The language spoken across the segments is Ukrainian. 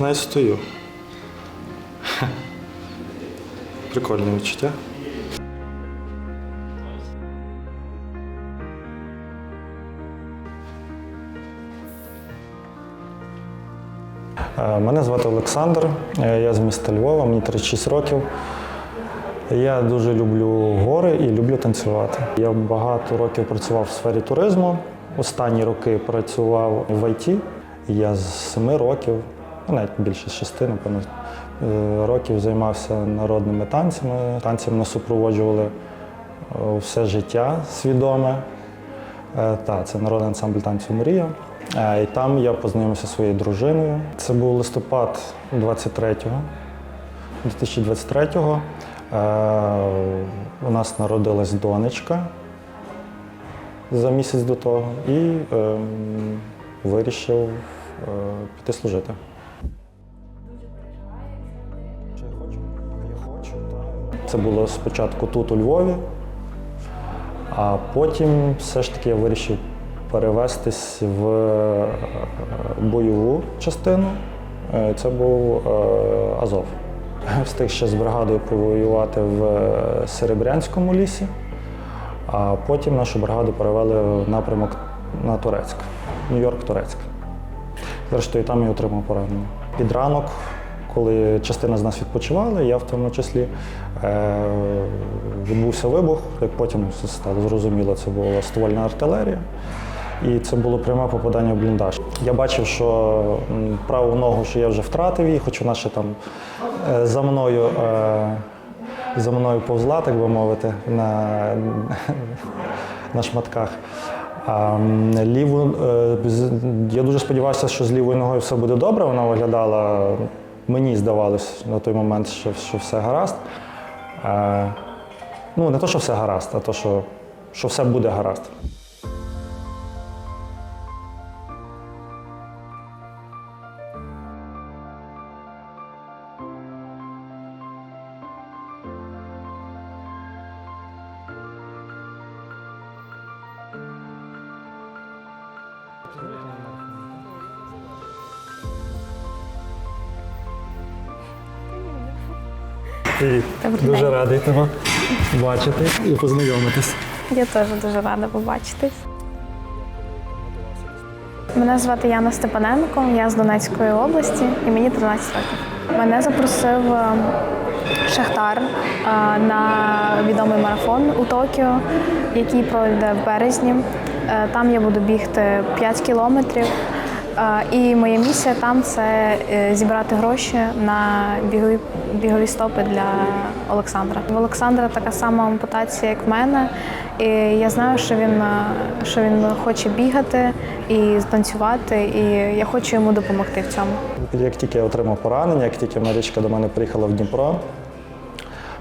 Навіть стою. Прикольне відчуття. Е, Мене звати Олександр, е, я з міста Львова, мені 36 років. Я дуже люблю гори і люблю танцювати. Я багато років працював в сфері туризму. Останні роки працював в ІТ. Я з 7 років, ну навіть більше 6, напевно, е, років займався народними танцями. Танці мене супроводжували е, все життя свідоме. Е, Та, це народний ансамбль танцю Мрія. І там я познайомився зі своєю дружиною. Це був листопад 23-го, 2023-го. Е, У нас народилась донечка за місяць до того і ем, вирішив піти служити. Це було спочатку тут, у Львові, а потім все ж таки я вирішив перевестись в е, бойову частину. Е, Це був е, Азов. Встиг ще з бригадою провоювати в Серебрянському лісі, а потім нашу бригаду перевели в напрямок на Турецьк, Нью-Йорк, Турецьк. Зрештою, там я отримав поранення. Під ранок, коли частина з нас відпочивала, я в тому числі, е, відбувся вибух, як потім стало зрозуміло, це була ствольна артилерія. І це було пряме попадання в бліндаж. Я бачив, що праву ногу, що я вже втратив її, хоч вона ще там е, за мною, е, за мною повзла, так би мовити, на, на шматках. А ліву, е, я дуже сподівався, що з лівою ногою все буде добре. Вона виглядала, мені здавалось на той момент, що, що все гаразд. Е, ну, не то, що все гаразд, а то, що, що все буде гаразд. Привіт. Добрий Дуже день. радий тебе бачити і познайомитись. Я теж дуже рада побачитись. Мене звати Яна Степаненко, я з Донецької області і мені 13 років. Мене запросив е, Шахтар е, на відомий марафон у Токіо, який пройде в березні. Е, Там я буду бігти 5 кілометрів. І моя місія там це е, зібрати гроші на бігові, бігові стопи для Олександра. В Олександра така сама ампутація, як в мене. І я знаю, що він, е, що він хоче бігати і танцювати, і я хочу йому допомогти в цьому. Як тільки я отримав поранення, як тільки Марічка до мене приїхала в Дніпро,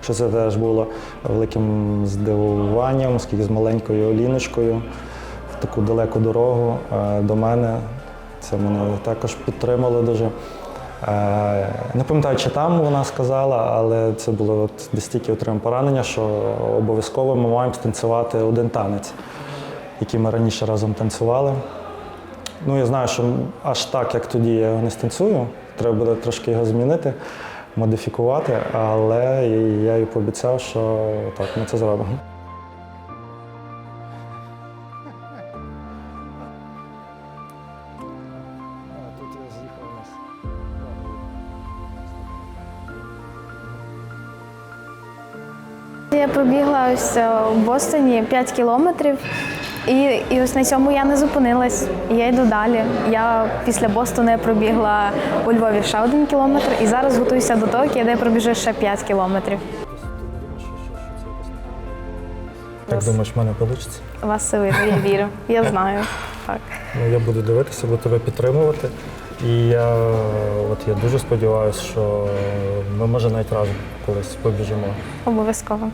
що це теж було великим здивуванням, оскільки з маленькою Оліночкою в таку далеку дорогу е, до мене. Це мене також підтримало дуже. Е, Не пам'ятаю, чи там вона сказала, але це було от десь отримав поранення, що обов'язково ми маємо станцювати один танець, який ми раніше разом танцювали. Ну, я знаю, що аж так, як тоді я його не станцюю. Треба буде трошки його змінити, модифікувати, але я їй пообіцяв, що так, ми це зробимо. Я пробігла ось е, в Бостоні 5 кілометрів, і, і ось на цьому я не зупинилась. Я йду далі. Я після Бостона я пробігла у Львові ще один кілометр, і зараз готуюся до Токіо, де я пробіжу ще 5 кілометрів. Як думаєш, в мене вийде? У вас все вийде, я вірю. Я знаю. Так. Ну, я буду дивитися, буду тебе підтримувати. І я, от, я дуже сподіваюся, що ми може навіть разом колись побіжимо. Обов'язково.